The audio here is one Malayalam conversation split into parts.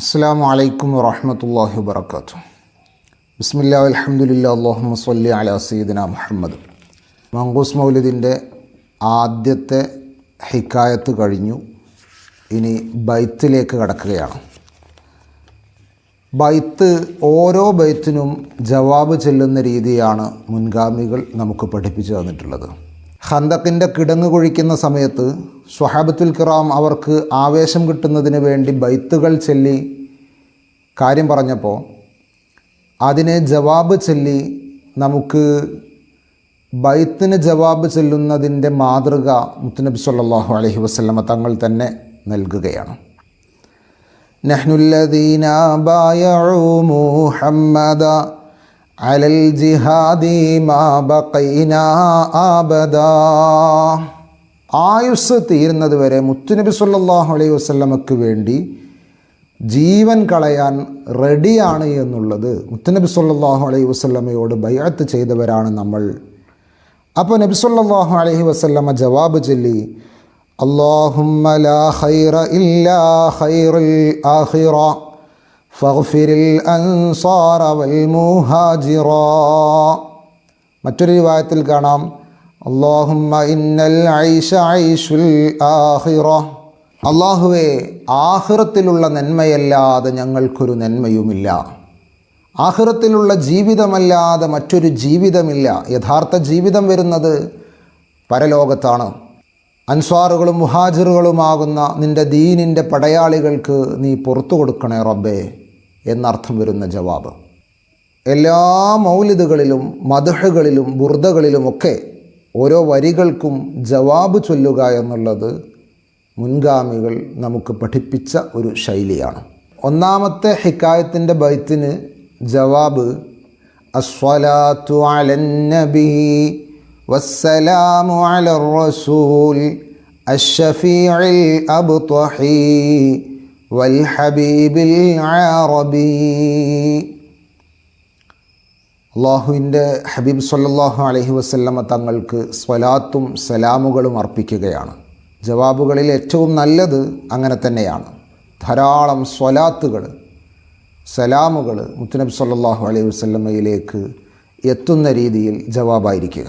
അസ്സാം വലൈക്കും വറഹമത്തല്ലാഹി വാത്തു ബിസ്മില്ലാ അലഹമുല്ല അള്ളാഹു സല്ലി അല സീദന മുഹമ്മദ്. മങ്കൂസ് മൗലിദിന്റെ ആദ്യത്തെ ഹിക്കായത്ത് കഴിഞ്ഞു. ഇനി ബൈത്തിലേക്ക് കടക്കുകയാണ്. ബൈത്ത് ഓരോ ബൈത്തിനും ജവാബ് ചെല്ലുന്ന രീതിയാണ് മുൻഗാമികൾ നമുക്ക് പഠിപ്പിച്ചു തന്നിട്ടുള്ളത്. ഹന്തക്കിന്റെ കിടങ്ങ് കുഴിക്കുന്ന സമയത്ത് സ്വഹാബത്തുൽ കിറാം അവർക്ക് ആവേശം കിട്ടുന്നതിന് വേണ്ടി ബൈത്തുകൾ ചൊല്ലി കാര്യം പറഞ്ഞപ്പോൾ അതിന് ജവാബ് ചൊല്ലി നമുക്ക് ബൈത്തിന് ജവാബ് ചെല്ലുന്നതിന്റെ മാതൃക മുത്തുനബി സല്ലാഹു അലഹി വസ്ലമ തങ്ങൾ തന്നെ നൽകുകയാണ്. നഹ്നുല്ലദീന ബായഉ മുഹമ്മദ അലൽ ജിഹാദി മാ ബഖൈനാ ആബദാ. ആയുസ് തീരുന്നത് വരെ മുത്തുനബി സല്ലാഹു അലൈഹി വസ്ലമക്ക് വേണ്ടി ജീവൻ കളയാൻ റെഡിയാണ് എന്നുള്ളത് മുത്തുനബി സല്ലാഹു അലൈഹി വസ്ലമയോട് ബൈഅത്ത് ചെയ്തവരാണ് നമ്മൾ. അപ്പോൾ നബി സല്ലാഹു അലൈഹി വസല്ലമ ജവാബ് ചൊല്ലി മുഹാജിറ. മറ്റൊരു വിവാഹത്തിൽ കാണാം അള്ളാഹുമ്മ ഇന്നൽ ഐഷ ഐഷുൽ ആഹിറ. അള്ളാഹുവെ ആഹിറത്തിലുള്ള നന്മയല്ലാതെ ഞങ്ങൾക്കൊരു നന്മയുമില്ല. ആഹിറത്തിലുള്ള ജീവിതമല്ലാതെ മറ്റൊരു ജീവിതമില്ല. യഥാർത്ഥ ജീവിതം വരുന്നത് പരലോകത്താണ്. അൻസ്വാറുകളും മുഹാജിറുകളുമാകുന്ന നിന്റെ ദീനിന്റെ പടയാളികൾക്ക് നീ പുറത്തു കൊടുക്കണേ റബ്ബേ എന്നർത്ഥം വരുന്ന ജവാബ്. എല്ലാ മൗലിദുകളിലും മധുഹകളിലും ബുർദകളിലുമൊക്കെ ഓരോ വരികൾക്കും ജവാബ് ചൊല്ലുക എന്നുള്ളത് മുൻഗാമികൾ നമുക്ക് പഠിപ്പിച്ച ഒരു ശൈലിയാണ്. ഒന്നാമത്തെ ഹിക്കായത്തിന്റെ ബൈത്തിന് ജവാബ് അസ്വലാത്തു അലന്നബി വസ്സലാമു റസൂൽ വൽ ഹബീബിൽ അറബി. അള്ളാഹുവിന്റെ ഹബീബ് സല്ലാഹു അലഹി വസ്ല്ലമ തങ്ങൾക്ക് സ്വലാത്തും സലാമുകളും അർപ്പിക്കുകയാണ്. ജവാബുകളിൽ ഏറ്റവും നല്ലത് അങ്ങനെ തന്നെയാണ്. ധാരാളം സ്വലാത്തുകൾ സലാമുകൾ മുത്തുനബി സല്ലാഹു അലൈഹി വസ്ല്ലമയിലേക്ക് എത്തുന്ന രീതിയിൽ ജവാബായിരിക്കുക.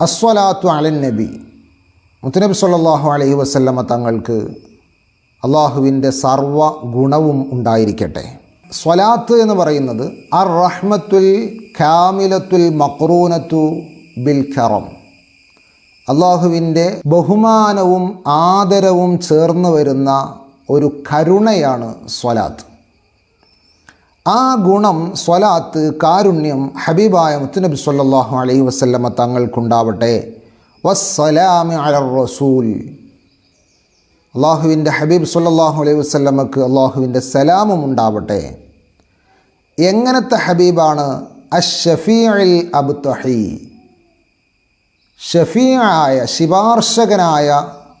അസ്വലാത്തു അലൻ നബി മുത്തനബി സല്ലാഹു അലൈഹി വസ്ല്ലമ തങ്ങൾക്ക് അള്ളാഹുവിന്റെ സർവ ഗുണവും ഉണ്ടായിരിക്കട്ടെ. സ്വലാത്ത് എന്ന് പറയുന്നത് അർ റഹ്മത്തുൽ ഖാമിലത്തുൽ മക്രൂനത്തു ബിൽ ഖറം അള്ളാഹുവിന്റെ ബഹുമാനവും ആദരവും ചേർന്ന് വരുന്ന ഒരു കരുണയാണ് സ്വലാത്ത്. ആ ഗുണം സ്വലാത്ത് കാരുണ്യം ഹബീബായ മുത്തുനബി സല്ലാഹു അലൈഹി വസ്ല്ലമ തങ്ങൾക്കുണ്ടാവട്ടെ. വസ്സലാമി അലർ റസൂൽ. അള്ളാഹുവിന്റെ ഹബീബ് സുല്ലാഹു അലൈഹി വസ്ലമക്ക് അള്ളാഹുവിന്റെ സലാമും ഉണ്ടാവട്ടെ. എങ്ങനത്തെ ഹബീബാണ്? അഷഫീൽ അബ്തഹി. ഷഫീആയ ശിപാർശകനായ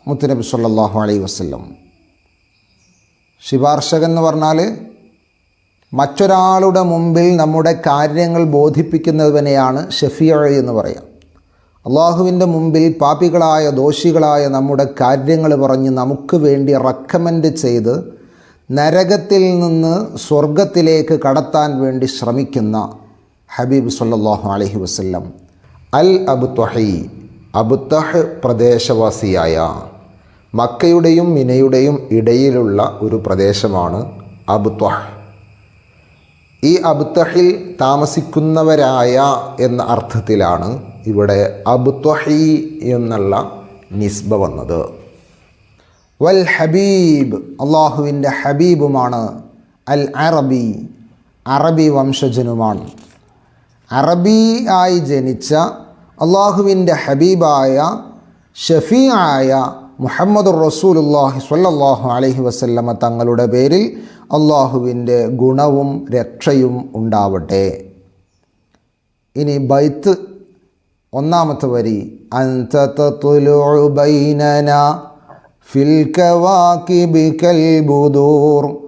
മുത്തുനബി സല്ലാഹു അലൈഹി വസ്ലം ശിപാർശകൻ എന്ന് പറഞ്ഞാൽ മറ്റൊരാളുടെ മുമ്പിൽ നമ്മുടെ കാര്യങ്ങൾ ബോധിപ്പിക്കുന്നവനെയാണ് ഷഫീഅ എന്ന് പറയാം. അള്ളാഹുവിന്റെ മുമ്പിൽ പാപികളായ ദോഷികളായ നമ്മുടെ കാര്യങ്ങൾ പറഞ്ഞ് നമുക്ക് വേണ്ടി റെക്കമെൻഡ് ചെയ്ത് നരകത്തിൽ നിന്ന് സ്വർഗത്തിലേക്ക് കടത്താൻ വേണ്ടി ശ്രമിക്കുന്ന ഹബീബ് സല്ലാഹു അലഹി വസ്ല്ലം. അൽ അബുത്വഹി അബുത്തഹ് പ്രദേശവാസിയായ മക്കയുടെയും മിനയുടെയും ഇടയിലുള്ള ഒരു പ്രദേശമാണ് അബുത്വഹ് ഈ അബുത്തഹിൽ താമസിക്കുന്നവരായ എന്ന അർത്ഥത്തിലാണ് ഇവിടെ അബുത്വഹി എന്നുള്ള നിസ്ബ വന്നത്. വൽ ഹബീബ് അള്ളാഹുവിന്റെ ഹബീബുമാണ്. അൽ അറബി അറബി വംശജനുമാണ്. അറബി ആയി ജനിച്ച അള്ളാഹുവിന്റെ ഹബീബായ ഷഫീആയ മുഹമ്മദ് റസൂലുല്ലാഹി സ്വല്ലല്ലാഹു അലൈഹി വസല്ലമ തങ്ങളുടെ പേരിൽ അള്ളാഹുവിന്റെ ഗുണവും രക്ഷയും ഉണ്ടാവട്ടെ. ഇനി ബൈത്ത് ഒന്നാമത്തെ വരി അന്തതത്തുലുബൈനന ഫിൽ കവാകിബി കൽബുദൂർ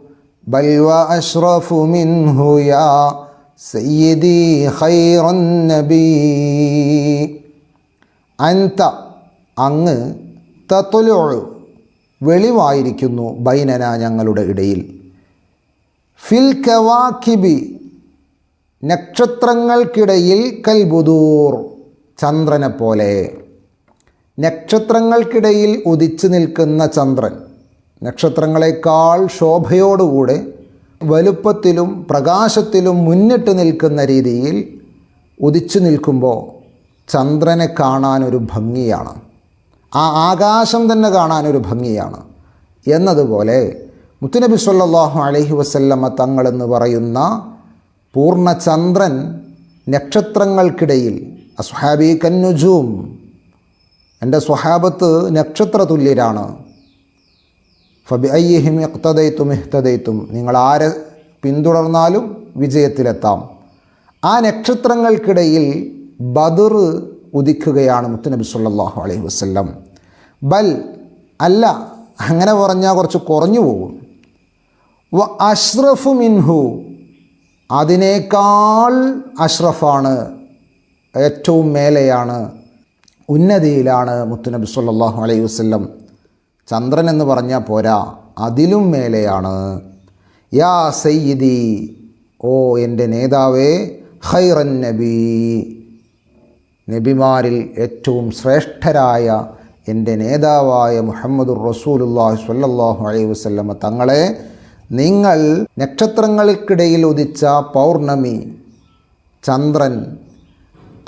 ബൽ വ അഷ്റഫു മിൻഹു യാ സയ്യിദി ഖൈറൻ നബി. അൻത അങ്ങ് തത്തുലു വെളിവായിരിക്കുന്നു ബൈനന ഞങ്ങളുടെ ഇടയിൽ. ഫിൽ കവാക്കിബി നക്ഷത്രങ്ങൾക്കിടയിൽ കൽബുദൂർ ചന്ദ്രനെ പോലെ നക്ഷത്രങ്ങൾക്കിടയിൽ ഉദിച്ചു നിൽക്കുന്ന ചന്ദ്രൻ. നക്ഷത്രങ്ങളെക്കാൾ ശോഭയോടുകൂടെ വലുപ്പത്തിലും പ്രകാശത്തിലും മുന്നിട്ട് നിൽക്കുന്ന രീതിയിൽ ഉദിച്ചു നിൽക്കുമ്പോൾ ചന്ദ്രനെ കാണാനൊരു ഭംഗിയാണ്. ആ ആകാശം തന്നെ കാണാനൊരു ഭംഗിയാണ്. എന്നതുപോലെ മുത്തുനബി സല്ലാഹു അലഹി വസല്ലമ തങ്ങളെന്ന് പറയുന്ന പൂർണചന്ദ്രൻ നക്ഷത്രങ്ങൾക്കിടയിൽ അസ്ഹാബി കന്നുജൂം. എന്റെ സ്വഹാബത്ത് നക്ഷത്ര തുല്യരാണ് ഫബി അയ്യഹിം ഇഖ്തദൈത്തും എഹ്തതയ്ത്തും നിങ്ങൾ ആരെ പിന്തുടർന്നാലും വിജയത്തിലെത്താം. ആ നക്ഷത്രങ്ങൾക്കിടയിൽ ബദർ ഉദിക്കുകയാണ് മുത്തുനബി സല്ലാഹു അലൈഹി വസ്ല്ലം. ബൽ അല്ല അങ്ങനെ പറഞ്ഞാൽ കുറച്ച് കുറഞ്ഞു പോകും. വ അഷ്റഫു മിൻഹു അതിനേക്കാൾ അഷ്റഫാണ്. ഏറ്റവും മേലെയാണ് ഉന്നതിയിലാണ് മുത്തുനബി സല്ലാഹു അലൈഹി വസ്ല്ലം. ചന്ദ്രൻ എന്ന് പറഞ്ഞാൽ പോരാ അതിലും മേലെയാണ്. യാ സയ്യിദി ഓ എന്റെ നേതാവേ ഖൈറൻ നബി. നബിമാരിൽ ഏറ്റവും ശ്രേഷ്ഠരായ എന്റെ നേതാവായ മുഹമ്മദുർ റസൂലുല്ലാഹി സ്വല്ലല്ലാഹു അലൈഹി വസല്ലമ തങ്ങളെ നിങ്ങൾ നക്ഷത്രങ്ങൾക്കിടയിൽ ഉദിച്ച പൗർണമി ചന്ദ്രൻ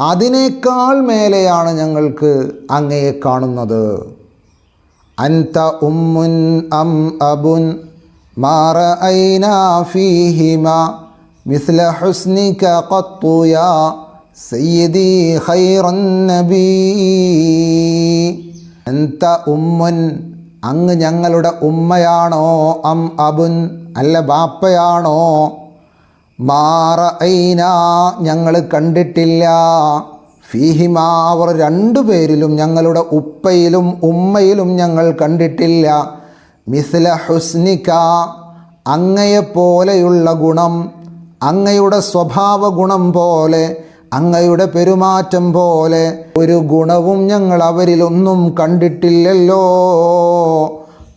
അതിനേക്കാൾ മേലെയാണ് ഞങ്ങൾക്ക് അങ്ങയെ കാണുന്നത്. അൻത ഉമ്മുൻ അം അബുൻ മാറ ഫീഹിമ മിസ്ല ഹുസ്നിക കത്തുയ സയ്യിദി ഖൈറൻ നബി. അൻത ഉമ്മുൻ അങ്ങ് ഞങ്ങളുടെ ഉമ്മയാണോ? അം അബുൻ അല്ല ബാപ്പയാണോ? മാറ ഐന ഞങ്ങൾ കണ്ടിട്ടില്ല. ഫീഹിമ അവർ രണ്ടു പേരിലും ഞങ്ങളുടെ ഉപ്പയിലും ഉമ്മയിലും ഞങ്ങൾ കണ്ടിട്ടില്ല. മിസ്ല ഹുസ്നിക അങ്ങയെപ്പോലെയുള്ള ഗുണം അങ്ങയുടെ സ്വഭാവ ഗുണം പോലെ അങ്ങയുടെ പെരുമാറ്റം പോലെ ഒരു ഗുണവും ഞങ്ങൾ അവരിലൊന്നും കണ്ടിട്ടില്ലല്ലോ.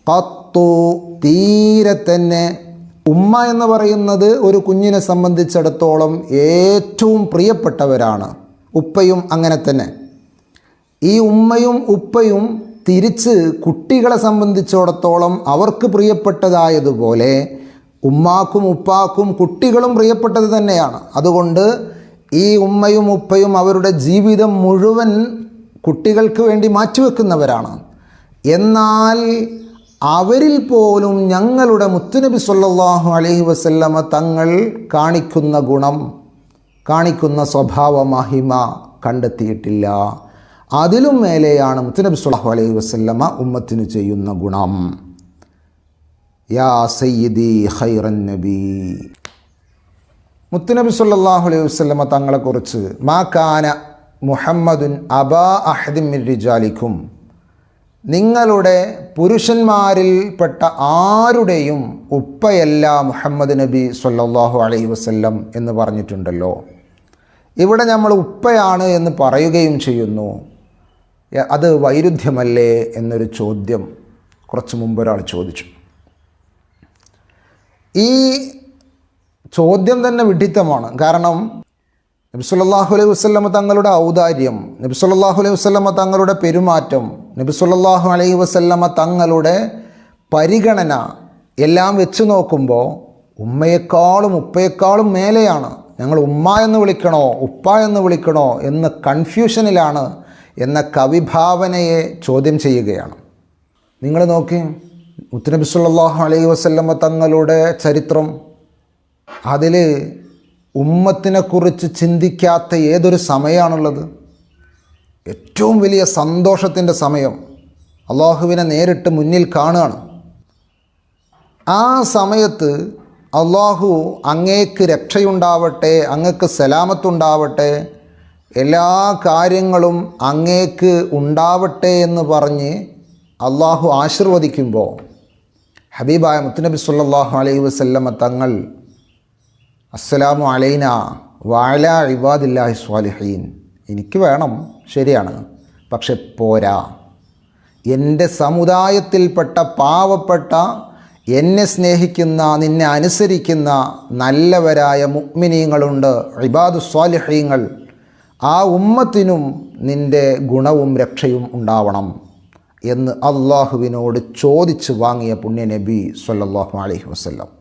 പത്തു തീരെ തന്നെ ഉമ്മ എന്ന് പറയുന്നത് ഒരു കുഞ്ഞിനെ സംബന്ധിച്ചിടത്തോളം ഏറ്റവും പ്രിയപ്പെട്ടവരാണ്. ഉപ്പയും അങ്ങനെ തന്നെ. ഈ ഉമ്മയും ഉപ്പയും തിരിച്ച് കുട്ടികളെ സംബന്ധിച്ചിടത്തോളം അവർക്ക് പ്രിയപ്പെട്ടതായതുപോലെ ഉമ്മാക്കും ഉപ്പാക്കും കുട്ടികളും പ്രിയപ്പെട്ടത് തന്നെയാണ്. അതുകൊണ്ട് ഈ ഉമ്മയും ഉപ്പയും അവരുടെ ജീവിതം മുഴുവൻ കുട്ടികൾക്ക് വേണ്ടി മാറ്റിവെക്കുന്നവരാണ്. എന്നാൽ അവരിൽ പോലും ഞങ്ങളുടെ മുത്തുനബി സല്ലാഹു അലഹി വസല്ലമ തങ്ങൾ കാണിക്കുന്ന ഗുണം കാണിക്കുന്ന സ്വഭാവ മഹിമ കണ്ടെത്തിയിട്ടില്ല. അതിലും മേലെയാണ് മുത്തുനബി സുല്ലാഹു അലൈഹി വസല്ലമ ഉമ്മത്തിന് ചെയ്യുന്ന ഗുണം. യാ സയ്യിദി ഖൈറൻ നബി. മുത്തുനബി സല്ലാഹു അലൈഹി വസല്ലമ തങ്ങളെക്കുറിച്ച് മാ കാന മുഹമ്മദുൻ അബാ അഹദിൻ റിജാലിക്കും നിങ്ങളുടെ പുരുഷന്മാരിൽപ്പെട്ട ആരുടെയും ഉപ്പയല്ല മുഹമ്മദ് നബി സല്ലാഹു അലൈഹി വസ്ല്ലം എന്ന് പറഞ്ഞിട്ടുണ്ടല്ലോ. ഇവിടെ നമ്മൾ ഉപ്പയാണ് എന്ന് പറയുകയും ചെയ്യുന്നു. അത് വൈരുദ്ധ്യമല്ലേ എന്നൊരു ചോദ്യം കുറച്ച് മുമ്പ് ഒരാൾ ചോദിച്ചു. ഈ ചോദ്യം തന്നെ വിഡിത്തമാണ്. കാരണം നബി സല്ലല്ലാഹു അലൈഹി വസല്ലമ തങ്ങളുടെ ഔദാര്യം നബി സല്ലല്ലാഹു അലൈഹി വസല്ലമ തങ്ങളുടെ പെരുമാറ്റം നബി സല്ലല്ലാഹു അലൈഹി വസല്ലമ തങ്ങളുടെ പരിഗണന എല്ലാം വെച്ച് നോക്കുമ്പോൾ ഉമ്മയെക്കാളും ഉപ്പയെക്കാളും മേലെയാണ്. ഞങ്ങൾ ഉമ്മ എന്ന് വിളിക്കണോ ഉപ്പ എന്ന് വിളിക്കണോ എന്ന കൺഫ്യൂഷനിലാണ് എന്ന കവിഭാവനയെ ചോദ്യം ചെയ്യുകയാണ്. നിങ്ങൾ നോക്കി മുത്തുനബി സല്ലല്ലാഹു അലൈഹി വസല്ലമ തങ്ങളുടെ ചരിത്രം അതിൽ ഉമ്മത്തിനെക്കുറിച്ച് ചിന്തിക്കാത്ത ഏതൊരു സമയമാണുള്ളത് ഏറ്റവും വലിയ സന്തോഷത്തിന്റെ സമയം അള്ളാഹുവിനെ നേരിട്ട് മുന്നിൽ കാണുകയാണ്. ആ സമയത്ത് അള്ളാഹു അങ്ങേക്ക് രക്ഷയുണ്ടാവട്ടെ അങ്ങക്ക് സലാമത്തുണ്ടാവട്ടെ എല്ലാ കാര്യങ്ങളും അങ്ങേക്ക് ഉണ്ടാവട്ടെ എന്ന് പറഞ്ഞ് അള്ളാഹു ആശീർവദിക്കുമ്പോൾ ഹബീബായ മുത്തുനബി സല്ലാഹു അലൈഹി വസല്ലമ തങ്ങൾ അസ്സലാമു അലൈന വാല ഇബാദില്ലാഹി സ്വാലിഹീൻ. എനിക്ക് വേണം ശരിയാണ്. പക്ഷെ പോരാ. എന്റെ സമുദായത്തിൽപ്പെട്ട പാവപ്പെട്ട എന്നെ സ്നേഹിക്കുന്ന നിന്നെ അനുസരിക്കുന്ന നല്ലവരായ മുഗ്മിനീങ്ങളുണ്ട് ഇബാദു സ്വാലിഹീങ്ങൾ. ആ ഉമ്മത്തിനും നിന്റെ ഗുണവും രക്ഷയും ഉണ്ടാവണം എന്ന് അള്ളാഹുവിനോട് ചോദിച്ച് വാങ്ങിയ പുണ്യ നബി സല്ലല്ലാഹു അലൈഹി വസല്ലം.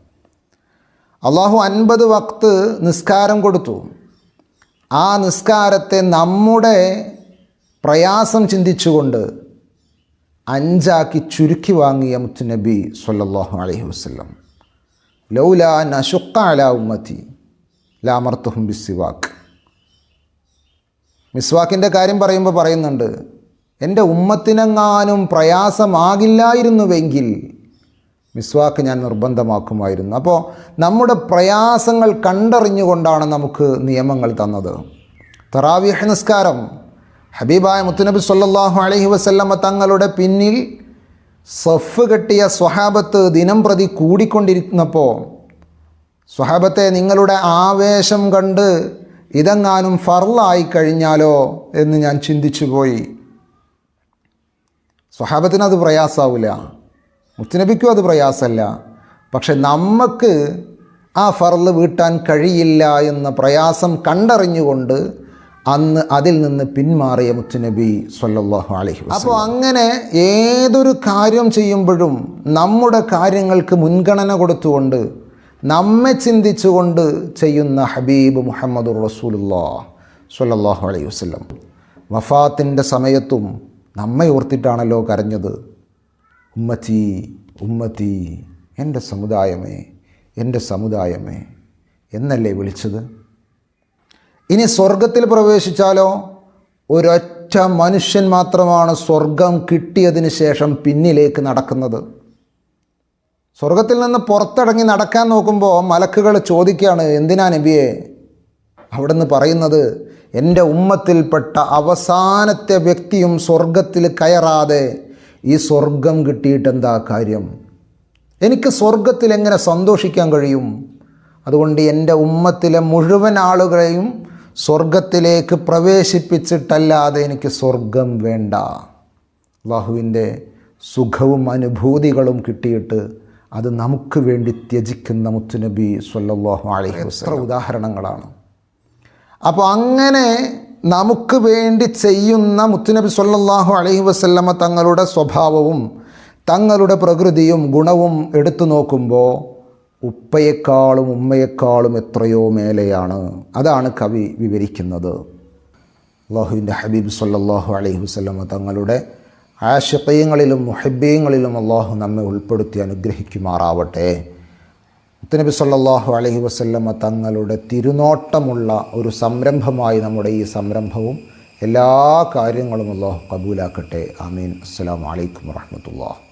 അള്ളാഹു അൻപത് വക്ത് നിസ്കാരം കൊടുത്തു. ആ നിസ്കാരത്തെ നമ്മുടെ പ്രയാസം ചിന്തിച്ചുകൊണ്ട് അഞ്ചാക്കി ചുരുക്കി വാങ്ങിയ മുത്തുനബി സല്ലാഹു അലൈഹി വസ്ലം ലൗല നഷുക്ക അല ഉമ്മത്തി ലാമർത്തുഹും ബിസിവാക്ക് മിസ്വാക്കിന്റെ കാര്യം പറയുമ്പോൾ പറയുന്നുണ്ട് എന്റെ ഉമ്മത്തിനെങ്ങാനും പ്രയാസമാകില്ലായിരുന്നുവെങ്കിൽ മിസ്വാക്ക് ഞാൻ നിർബന്ധമാക്കുമായിരുന്നു. അപ്പോൾ നമ്മുടെ പ്രയാസങ്ങൾ കണ്ടറിഞ്ഞുകൊണ്ടാണ് നമുക്ക് നിയമങ്ങൾ തന്നത്. തറാവിഹ് നിസ്കാരം. ഹബീബായ മുത്തുനബി സല്ലാഹു അലഹി വസല്ലമ തങ്ങളുടെ പിന്നിൽ സഫ് കെട്ടിയ സ്വഹാബത്ത് ദിനം പ്രതി കൂടിക്കൊണ്ടിരിക്കുന്നപ്പോൾ സ്വഹാബത്തെ നിങ്ങളുടെ ആവേശം കണ്ട് ഇതെങ്ങാനും ഫർലായി കഴിഞ്ഞാലോ എന്ന് ഞാൻ ചിന്തിച്ചു പോയി സ്വഹാബത്തിനത് പ്രയാസാവില്ല. മുത്തുനബിക്കും അത് പ്രയാസമല്ല. പക്ഷെ നമുക്ക് ആ ഫർൾ വീട്ടാൻ കഴിയില്ല എന്ന പ്രയാസം കണ്ടറിഞ്ഞുകൊണ്ട് അന്ന് അതിൽ നിന്ന് പിന്മാറിയ മുത്തുനബി സല്ലല്ലാഹു അലഹി അപ്പോൾ അങ്ങനെ ഏതൊരു കാര്യം ചെയ്യുമ്പോഴും നമ്മുടെ കാര്യങ്ങൾക്ക് മുൻഗണന കൊടുത്തുകൊണ്ട് നമ്മെ ചിന്തിച്ചുകൊണ്ട് ചെയ്യുന്ന ഹബീബ് മുഹമ്മദ് റസൂലുല്ലാ സല്ലല്ലാഹു അലൈഹി വസ്ലം വഫാത്തിന്റെ സമയത്തും നമ്മെ ഓർത്തിട്ടാണല്ലോ കരഞ്ഞത്. ഉമ്മത്തി ഉമ്മത്തി എന്റെ സമുദായമേ എന്റെ സമുദായമേ എന്നല്ലേ വിളിച്ചത്? ഇനി സ്വർഗത്തിൽ പ്രവേശിച്ചാലോ? ഒരൊറ്റ മനുഷ്യൻ മാത്രമാണ് സ്വർഗം കിട്ടിയതിന് ശേഷം പിന്നിലേക്ക് നടക്കുന്നത്. സ്വർഗത്തിൽ നിന്ന് പുറത്തിറങ്ങി നടക്കാൻ നോക്കുമ്പോൾ മലക്കുകൾ ചോദിക്കുകയാണ് എന്തിനാ നബിയെ? അവിടുന്ന് പറയുന്നത് എന്റെ ഉമ്മത്തിൽപ്പെട്ട അവസാനത്തെ വ്യക്തിയും സ്വർഗത്തിൽ കയറാതെ ഈ സ്വർഗം കിട്ടിയിട്ട് എന്താ കാര്യം? എനിക്ക് സ്വർഗത്തിൽ എങ്ങനെ സന്തോഷിക്കാൻ കഴിയും? അതുകൊണ്ട് എന്റെ ഉമ്മത്തിലെ മുഴുവൻ ആളുകളെയും സ്വർഗത്തിലേക്ക് പ്രവേശിപ്പിച്ചിട്ടല്ലാതെ എനിക്ക് സ്വർഗം വേണ്ട. അള്ളാഹുവിന്റെ സുഖവും അനുഭൂതികളും കിട്ടിയിട്ട് അത് നമുക്ക് വേണ്ടി ത്യജിക്കുന്ന മുത്തുനബി സ്വല്ലാഹു അലൈഹി എത്ര ഉദാഹരണങ്ങളാണ്. അപ്പോൾ അങ്ങനെ നമുക്ക് വേണ്ടി ചെയ്യുന്ന മുത്തുനബി സല്ലാഹു അലൈഹി വസല്ലമ തങ്ങളുടെ സ്വഭാവവും തങ്ങളുടെ പ്രകൃതിയും ഗുണവും എടുത്തു നോക്കുമ്പോൾ ഉപ്പയെക്കാളും ഉമ്മയെക്കാളും എത്രയോ മേലെയാണ്. അതാണ് കവി വിവരിക്കുന്നത്. അള്ളാഹുവിന്റെ ഹബീബ് സല്ലാഹു അലൈഹി വസല്ലമ തങ്ങളുടെ ആശയങ്ങളിലും മുഹബ്യങ്ങളിലും അള്ളാഹു നമ്മെ ഉൾപ്പെടുത്തി അനുഗ്രഹിക്കുമാറാവട്ടെ. മുത്തനബി സല്ലല്ലാഹു അലൈഹി വസല്ലമ തങ്ങളുടെ തിരുനോട്ടമുള്ള ഒരു സംരംഭമായി നമ്മുടെ ഈ സംരംഭവും എല്ലാ കാര്യങ്ങളും അള്ളാഹു കബൂലാക്കട്ടെ. ആമീൻ. അസ്സലാമു അലൈക്കും വറഹ്മത്തുള്ളാഹി.